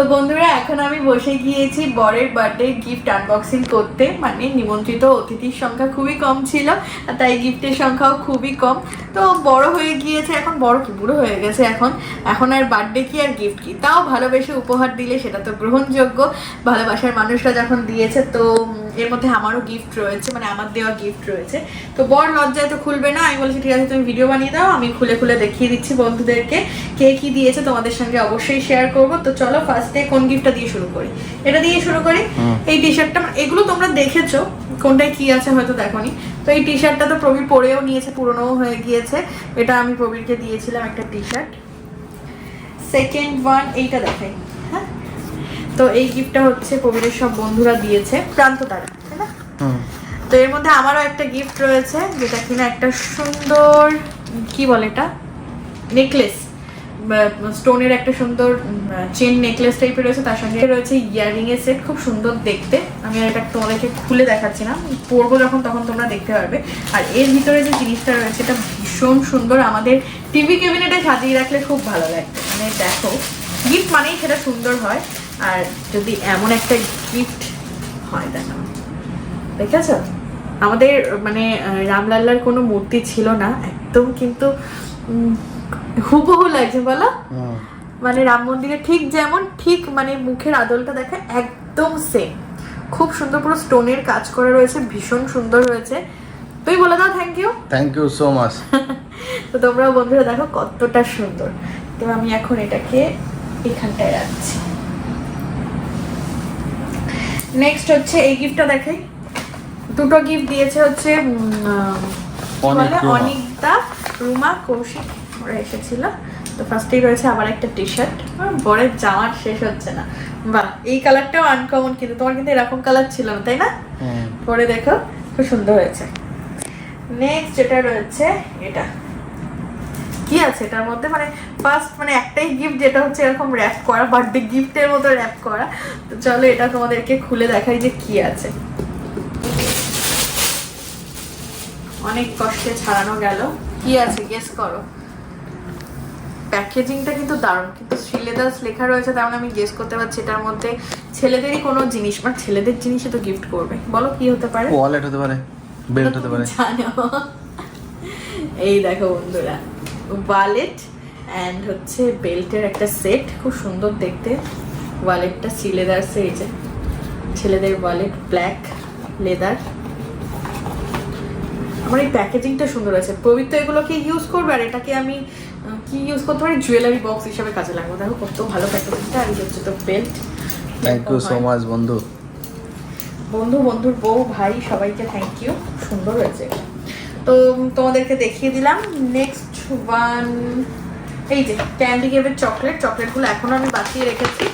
তো বন্ধুরা, এখন আমি বসে গিয়েছি বরের বার্থডে গিফট আনবক্সিং করতে। মানে নিমন্ত্রিত অতিথির সংখ্যা খুবই কম ছিল তাই গিফটের সংখ্যাও খুবই কম। তো বড় হয়ে গিয়েছে এখন, বড় কি, বুড়ো হয়ে গেছে এখন। এখন আর বার্থডে কি আর গিফট কি? তাও ভালোবেসে উপহার দিলে সেটা তো গ্রহণযোগ্য। ভালোবাসার মানুষরা যখন দিয়েছে, তো এর মধ্যে আমারও গিফট রয়েছে মানে আমার দেওয়া গিফট রয়েছে। তো বর লজ্জায় তো খুলবে না, আমি বলছি, ঠিক আছে, তুমি ভিডিও বানিয়ে দাও, আমি খুলে খুলে দেখিয়ে দিচ্ছি বন্ধুদেরকে। কে কি দিয়েছে তোমাদের সঙ্গে অবশ্যই শেয়ার করব। তো চলো ফার্স্টে কোন গিফটটা দিয়ে শুরু করি। এটা দিয়ে শুরু করি। এই টি শার্টটা এগুলো তোমরা দেখেছ কোনটায় কি আছে হয়তো দেখোনি। তো এই টি শার্টটা তো প্রবীর পরেও নিয়েছে পুরনোও হয়ে গিয়েছে। এটা আমি প্রবীরকে দিয়েছিলাম একটা টি শার্ট সেকেন্ড ওয়ান এইটা দেখাই। হ্যাঁ? তো এই গিফটটা হচ্ছে প্রবীরের সব বন্ধুরা দিয়েছে প্রান্ত তারা তাই না? তো এর মধ্যে আমারও একটা গিফট রয়েছে যেটা কিনা একটা সুন্দর কি বলে এটা? নেকলেস। স্টোনের একটা সুন্দর চেন নেকলেস টাইপের রয়েছে, তার সঙ্গে রয়েছে ইয়াররিং এর সেট, খুব সুন্দর দেখতে। আমি আর এটা তোমাদেরকে খুলে দেখাচ্ছি না, পরবো যখন, তখন তোমরা দেখতে পারবে। আর এর ভিতরে যে জিনিসটা রয়েছে, এটা ভীষণ সুন্দর, আমাদের টিভি ক্যাবিনেটে সাজিয়ে রাখলে খুব ভালো লাগবে মানে দেখো গিফট মানেই সেটা সুন্দর হয়, আর যদি এমন একটা গিফট হয়, দেখো। দেখেছ? আমাদের মানে রামলাল্লার কোনো মূর্তি ছিল না, একদম কিন্তু হুবহু লাগছে বলো? মানে রাম মন্দিরে ঠিক যেমন ঠিক মানে মুখের আদলটা দেখা একদম সেম খুব সুন্দর পুরো স্টোনের কাজ করা রয়েছে ভীষণ সুন্দর হয়েছে। তুই বলে দাও thank you thank you so much তো তোমরা বন্ধুরা দেখো কতটা সুন্দর। তো আমি এখন এটাকে এখানটায় রাখছি। নেক্সট হচ্ছে এই গিফটটা দেখাই দুটো গিফট দিয়েছে হচ্ছে। অনিকদা রুমা কৌশিক। ওরা এসেছিল। তো ফার্স্টেই রয়েছে আবার একটা টি শার্ট বরের জামার শেষ হচ্ছে না। বাহ এই কালারটাও আনকমন কিন্তু তোমার কিন্তু এরকম কালার ছিল না তাই না? পরে দেখো খুব সুন্দর হয়েছে। নেক্সট যেটা রয়েছে এটা। কি আছে? এটার মধ্যে মানে ফার্স্ট মানে একটাই গিফট যেটা হচ্ছে এরকম র্যাপ করা বার্থডে গিফটের মতো র্যাপ করা। তো চলো এটা তোমাদেরকে খুলে দেখাই যে কি আছে। অনেক কষ্টে ছাড়ানো গেল। কি আছে? গেস করো। প্যাকেজিংটা কিন্তু দারুণ। কিন্তু শ্রীলেদাস লেখা রয়েছে তার মানে আমি গেস করতে পারছি এটার মধ্যে ছেলেদেরই কোনো জিনিস মানে ছেলেদের জিনিসই তো গিফট করবে। বলো কি হতে পারে? ওয়ালেট হতে পারে বেল্ট হতে পারে। জানো। এই দেখো বন্ধুরা ওয়ালেট অ্যান্ড হচ্ছে বেল্টের একটা সেট খুব সুন্দর দেখতে। ওয়ালেটটা সি লেদার এই যে ছেলেদের ওয়ালেট ব্ল্যাক লেদার আমার এই প্যাকেজিংটা সুন্দর আছে। পবিত্র এগুলোকে ইউজ করবে? আর এটাকে আমি কি ইউজ করতে পারি? জুয়েলারি বক্স হিসাবে কাজে লাগবে। দেখো কত ভালো প্যাকেজিংটা আর হচ্ছে তো belt thank you so much বন্ধু। বন্ধু বন্ধুর বউ ভাই সবাইকে থ্যাংক ইউ সুন্দর হয়েছে। তো তোমাদেরকে দেখিয়ে দিলাম। নেক্সট ওয়ান এই যে ক্যান্ডি গেভের চকলেট চকলেটগুলো এখনও আমি বাঁচিয়ে রেখেছি।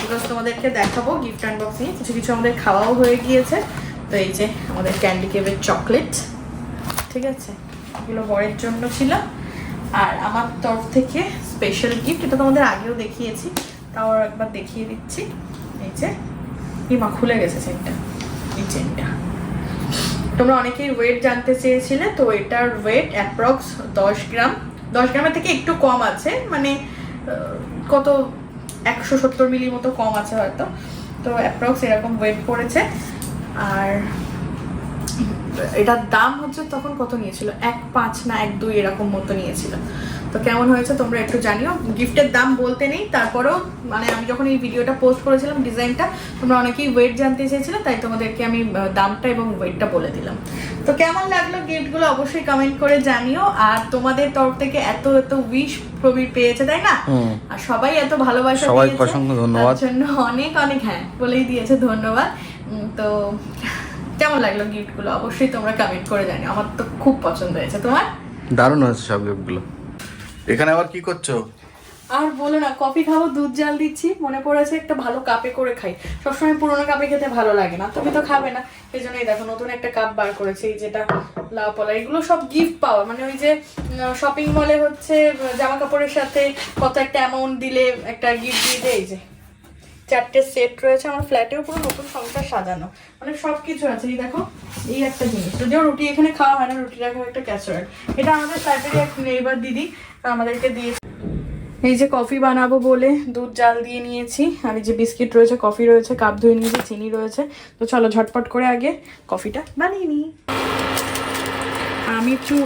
বিকজ তোমাদেরকে দেখাবো গিফট আনবক্সিং কিছু কিছু আমাদের খাওয়াও হয়ে গিয়েছে। তো এই যে আমাদের ক্যান্ডি কেভের চকলেট ঠিক আছে? এগুলো বরের জন্য ছিল। আর আমার তরফ থেকে স্পেশাল গিফট এটা তোমাদের আগেও দেখিয়েছি, তাও একবার দেখিয়ে দিচ্ছি। এই যে এই মা খুলে গেছে চেনটা এই চেনটা তোমরা অনেকেই ওয়েট জানতে চেয়েছিলে, তো এটার ওয়েট অ্যাপ্রক্স দশ গ্রাম। দশ গ্রামের থেকে একটু কম আছে মানে কত একশো সত্তর মিলির মতো কম আছে হয়তো। তো অ্যাপ্রক্স এরকম ওয়েট পড়েছে। আর এটার দাম হচ্ছে তখন কত নিয়েছিল? এক পাঁচ না এক দুই এরকম মতো নিয়েছিল। তো কেমন হয়েছে তোমরা একটু জানিও। গিফটের দাম বলতে নেই তারপরেও মানে আমি যখন এই ভিডিওটা পোস্ট করেছিলাম ডিজাইনটা তোমরা অনেকেই ওয়েট জানতে চেয়েছিলে তাই তোমাদেরকে আমি দামটা এবং ওয়েটটা বলে দিলাম। তো কেমন লাগল গিফটগুলো অবশ্যই কমেন্ট করে জানিও। আর তোমাদের তরফ থেকে এত এত উইশ প্রবীর পেয়েছে তাই না? আর সবাই এত ভালোবাসা সবাই। অসংখ্য ধন্যবাদ। জন্য অনেক অনেক হ্যাঁ বলেই দিয়েছে ধন্যবাদ। তো কেমন লাগল গিফটগুলো অবশ্যই তোমরা কমেন্ট করে জানিও। আমার তো খুব পছন্দ হয়েছে। তোমার? দারুণ হয়েছে সব গিফটগুলো এখানে আবার কি করছ? আর বলো না কফি খাব দুধ জাল দিচ্ছি। মনে পড়েছে একটা ভালো কাপে করে খাই। সবসময় পুরোনো কাপে খেতে ভালো লাগে না তুমি তো খাবে না। এই জন্যই দেখো নতুন একটা কাপ বার করেছি এই যেটা লাউ পলা। এগুলো সব গিফট পাওয়া। মানে ওই যে শপিং মলে হচ্ছে জামা কাপড়ের সাথে কত একটা অ্যামাউন্ট দিলে একটা গিফট দিয়ে দেয় এই যে। চারটে সেট রয়েছে, আমার ফ্ল্যাটেও পুরো নতুন সংসার সাজানো। মানে সব কিছু আছে। এই দেখো, এই একটা জিনিস। যদিও রুটি এখানে খাওয়া হয় না রুটি রাখার একটা ক্যাসোয়ার এটা আমাদের ফ্ল্যাটেরই এক নেইবার দিদি আমাদেরকে দিয়ে এই যে কফি বানাবো বলে দুধ, জাল দিয়ে নিয়েছি। আর এই যে বিস্কিট রয়েছে কফি রয়েছে, কাপ ধুয়ে নিয়েছি, চিনি রয়েছে। তো চলো ঝটপট করে আগে কফিটা বানিয়ে নিই। আমি একটু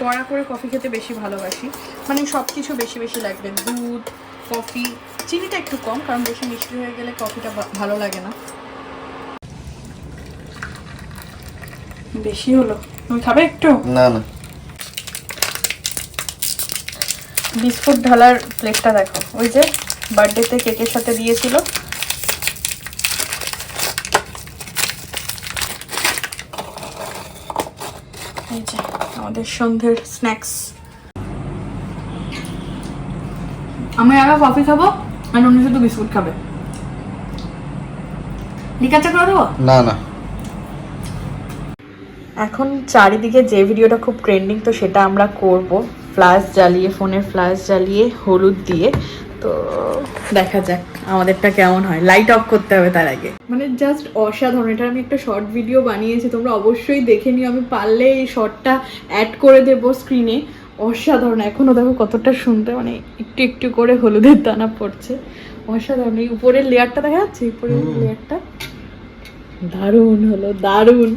কড়া করে কফি খেতে বেশি ভালোবাসি। মানে সব কিছু বেশি বেশি লাগবে। দুধ কফি চিনিটা একটু কম কারণ বেশি মিষ্টি হয়ে গেলে কফিটা ভালো লাগে না। বেশি হলো? তুমি খাবে একটু? না না। বিস্কুট ঢালার প্লেটটা দেখো। ওই যে বার্থডেতে কেকের সাথে দিয়েছিল। এই যে আমাদের সন্ধ্যের স্ন্যাক্স আমি আগে কফি খাব? আর অন্য শুধু বিস্কুট খাবে? লিকাচা করে দেবো? না না। এখন চারিদিকে যে ভিডিওটা খুব ট্রেন্ডিং তো সেটা আমরা করব। ফ্ল্যাশ জ্বালিয়ে ফোনের ফ্ল্যাশ জ্বালিয়ে হলুদ দিয়ে। তো দেখা যাক আমাদেরটা কেমন হয়। লাইট অফ করতে হবে তার আগে। মানে জাস্ট অসাধারণ। এটা আমি একটা শর্ট ভিডিও বানিয়েছি তোমরা অবশ্যই দেখে নিও। আমি পারলে এই শর্টটা অ্যাড করে দেবো স্ক্রিনে অসাধারণ এখনও দেখো কতটা সুন্দর মানে একটু একটু করে হলুদের দানা পড়ছে। অসাধারণ এই উপরের লেয়ারটা দেখা যাচ্ছে? উপরের লেয়ারটা? দারুণ হলো দারুণ।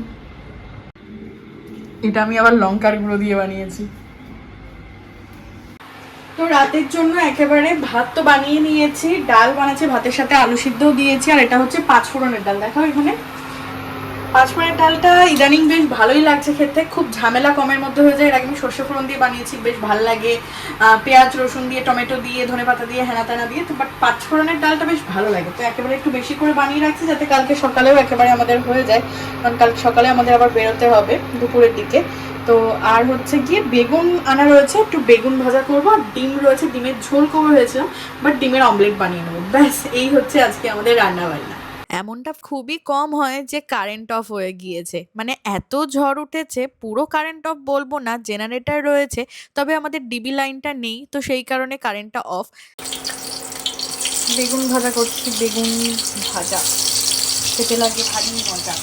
এটা আমি আবার লঙ্কার গুঁড়ো দিয়ে বানিয়েছি। তো রাতের জন্য একেবারে ভাত তো বানিয়ে নিয়েছি ডাল বানাচ্ছে ভাতের সাথে আলু সিদ্ধও দিয়েছি আর এটা হচ্ছে পাঁচ ফোড়নের ডাল। দেখো এখানে। পাঁচ ফোড়নের ডালটা ইদানিং বেশ ভালোই লাগছে খেতে। খুব ঝামেলা কমের মধ্যে হয়ে যায়। এর আগে আমি সর্ষে ফোড়ন দিয়ে বানিয়েছি, বেশ ভালো লাগে। পেঁয়াজ, রসুন দিয়ে, টমেটো দিয়ে, ধনে পাতা দিয়ে, হেনা তেনা দিয়ে, তো বাট পাঁচ ফোড়নের ডালটা বেশ ভালো লাগে। তো একেবারে একটু বেশি করে বানিয়ে রাখছি যাতে কালকে সকালেও একেবারে আমাদের হয়ে যায়। কারণ কালকে সকালে আমাদের আবার বেরোতে হবে দুপুরের দিকে। তো আর হচ্ছে গিয়ে বেগুন আনা রয়েছে, একটু বেগুন ভাজা করব। আর ডিম রয়েছে, ডিমের ঝোল করব হয়েছিলাম বাট ডিমের অমলেট বানিয়ে নেব। ব্যাস, এই হচ্ছে আজকে আমাদের রান্না বান্না এমনটা খুবই কম হয় যে কারেন্ট অফ হয়ে গিয়েছে। মানে এত ঝড় উঠেছে, পুরো কারেন্ট অফ বলব না জেনারেটর রয়েছে, তবে আমাদের ডিবি লাইনটা নেই, তো সেই কারণে কারেন্টটা অফ বেগুন ভাজা করছি, বেগুন ভাজা। খেতে লাগে ভারী মজা।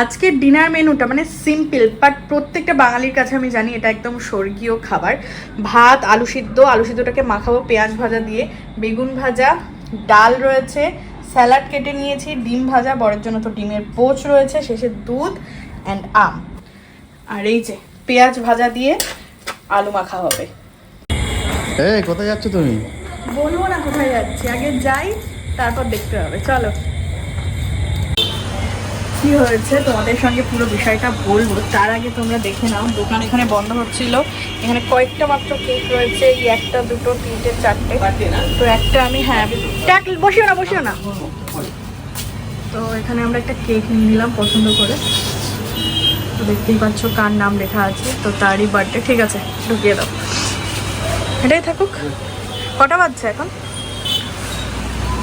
আজকের ডিনার মেনুটা মানে সিম্পল বাট প্রত্যেকটা বাঙালির কাছে আমি জানি এটা একদম স্বর্গীয় খাবার। ভাত, আলু সিদ্ধ, আলু সিদ্ধটাকে মাখাবো পেঁয়াজ ভাজা দিয়ে, বেগুন ভাজা ডাল রয়েছে স্যালাড কেটে নিয়েছি ডিম ভাজা বরের জন্য তো ডিমের পোচ রয়েছে শেষে দুধ অ্যান্ড আম। আর এই যে পেঁয়াজ ভাজা দিয়ে আলু মাখা হবে। এই কোথায় যাচ্ছ তুমি? বলব না কোথায় যাচ্ছি আগে যাই তারপর দেখতে হবে চলো। কি হয়েছে? তোমাদের সঙ্গে পুরো বিষয়টা বলব। তার আগে তোমরা দেখে নাও, দোকান এখানে বন্ধ হচ্ছিল। এখানে কয়েকটা মাত্র কেক রয়েছে, এই একটা, দুটো, তিনটে, চারটে। তো একটা আমি হ্যাঁ বসিও না বসিও না। তো এখানে আমরা একটা কেক নিলাম পছন্দ করে। তো দেখতেই পাচ্ছ কার নাম লেখা আছে, তো তারই বার্থডে ঠিক আছে, ঢুকিয়ে দাও। এটাই থাকুক। কটা বাজছে এখন?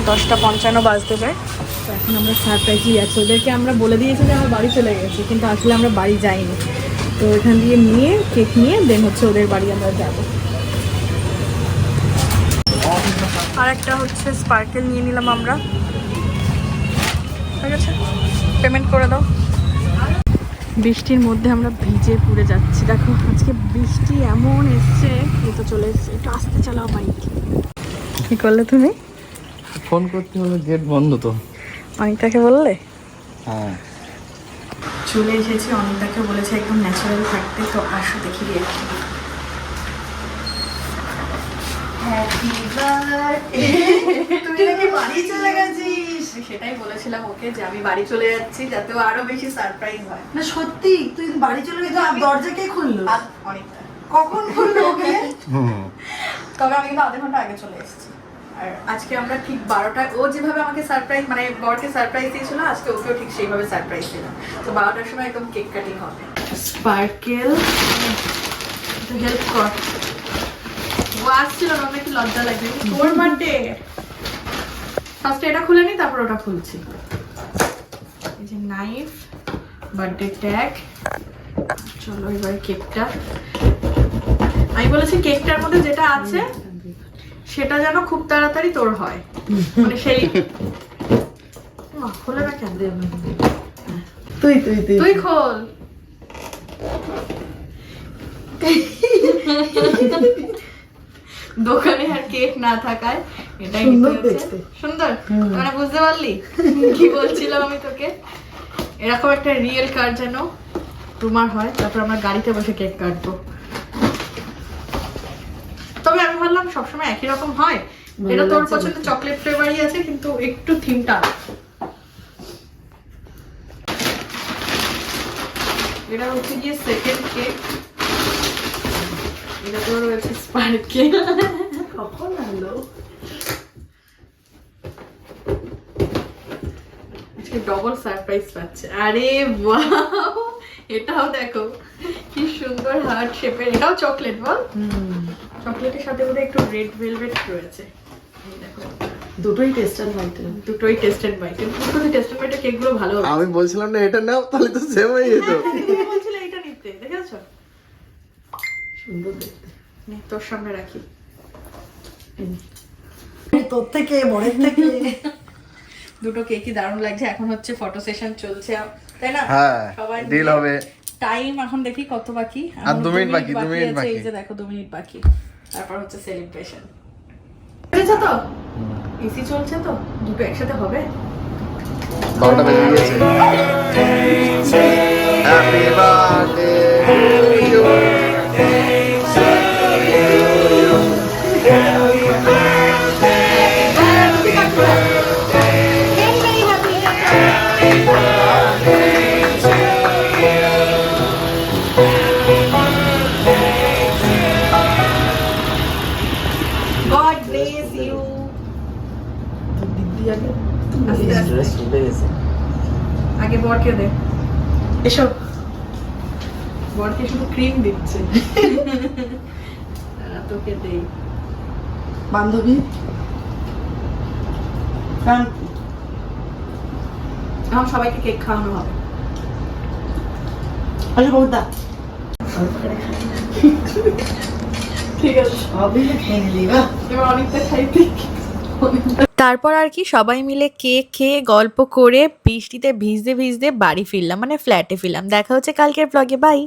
দশটা পঞ্চান্ন বাজতে যায় তো এখন আমরা সারপ্রাইজই আছি। ওদেরকে আমরা বলে দিয়েছি যে আমরা বাড়ি চলে গেছি, কিন্তু আসলে আমরা বাড়ি যাইনি। তো এখান দিয়ে নিয়ে, কেক নিয়ে দেন হচ্ছে ওদের বাড়ি আমরা যাব। আর একটা হচ্ছে স্পার্কেল নিয়ে নিলাম আমরা। ঠিক আছে? পেমেন্ট করে দাও। বৃষ্টির মধ্যে আমরা ভিজে পুড়ে যাচ্ছি। দেখো, আজকে বৃষ্টি এমন এসছে, এই তো চলে এসছে। একটু আসতে চালাও বাইক কি করলে তুমি? ফোন করতে হবে গেট বন্ধ তো। অনিতাকে বললে? হ্যাঁ। চলে এসেছি অনিতাকে বলেছে একদম ন্যাচারাল থাকতে তো আসো দেখি রে তুই নাকি বাড়ি চলে গেছিস? সেটাই বলেছিলাম ওকে যে আমি বাড়ি চলে যাচ্ছি যাতে আরও বেশি সারপ্রাইজ হয়। না সত্যি তুই বাড়ি চলে গেছিস আর দরজা কে খুললো? আর অনিতা। কখন খুললো ওকে? হুম। তবে আমি কিন্তু আধা ঘণ্টা আগে চলে এসেছি। আর আজকে আমরা ঠিক বারোটায় ও যেভাবে আমাকে সারপ্রাইজ মানে বরকে সারপ্রাইজ দিয়েছিল আজকে ওকেও ঠিক সেইভাবে সারপ্রাইজ দিলাম। তো বারোটার সময় একদম কেক কাটিং হবে। স্পার্কেল একটু হেল্প কর। ও আসছিল ওর নাকি লজ্জা লাগছে। তোর বার্থডে ফার্স্টে এটা খুলে নি তারপর ওটা খুলছি। এই যে নাইফ বার্থডে ট্যাগ চলো এবার কেকটা আমি বলেছি কেকটার মধ্যে যেটা আছে সেটা যেন খুব তাড়াতাড়ি তোর হয়। মানে সেই খোলে না কেন তুই তুই তুই। তুই খোল। দোকানে আর কেক না থাকায় এটাই সুন্দর মানে বুঝতে পারলি? কি বলছিলাম আমি তোকে? এরকম একটা রিয়েল কার যেন তোমার হয় তারপর আমরা গাড়িতে বসে কেক কাটবো। ভাবলাম সবসময় একই রকম হয়। এটা তোর পছন্দ চকলেট ফ্লেভারই আছে কিন্তু একটু থিমটা এটা হচ্ছে গিয়ে সেকেন্ড কেক এটা রয়েছে স্পার্কেল কখন আনলো? আজকে ডবল সারপ্রাইজ পাচ্ছে। আরে ওয়াও এটাও দেখো কি সুন্দর হার্ট শেপের এটাও চকলেট বল। চকলেটের সাথে বোধহয় একটু রেড ভেলভেট রয়েছে। দুটোই টেস্ট অ্যান্ড হোয়াইটের দুটোই টেস্টেড বাইটের দুটোই টেস্টেড বাইটের কেকগুলো ভালো আমি বলছিলাম না এটা নাও তাহলে তো সেম হয়ে যেত। বলছিলে এটা নিতে দেখেছ? সুন্দর দেখতে। নে, তোর সামনে রাখি। তোর থেকে বরের থেকে। দুটো কেকই দারুণ লাগছে এখন হচ্ছে ফটো সেশন চলছে। তাই না? হ্যাঁ সবাই ডিল হবে। টাইম এখন দেখি কত বাকি। আর এখনও দু মিনিট বাকি, দু মিনিট বাকি। এই যে দেখো দু মিনিট বাকি। তারপর হচ্ছে সেলিব্রেশন বুঝেছ তো? এসি চলছে তো? দুটো একসাথে হবে? বারোটা বেজে গিয়েছে। হ্যাপি বার্থডে আগে বরকে দে। এসব। বরকে শুধু ক্রিম দিচ্ছে। তোকে দেই। বান্ধবী? এখন সবাইকে কেক খাওয়ানো হবে। আচ্ছা বৌদা। ঠিক আছে সবই খেয়ে নিলি বা এবার অনেকটা খাইতে তারপর আর কি সবাই মিলে কে খেয়ে গল্প করে বৃষ্টিতে ভিজতে ভিজতে বাড়ি ফিরলাম মানে ফ্ল্যাটে ফিরলাম। দেখা হচ্ছে কালকের ব্লগে বাই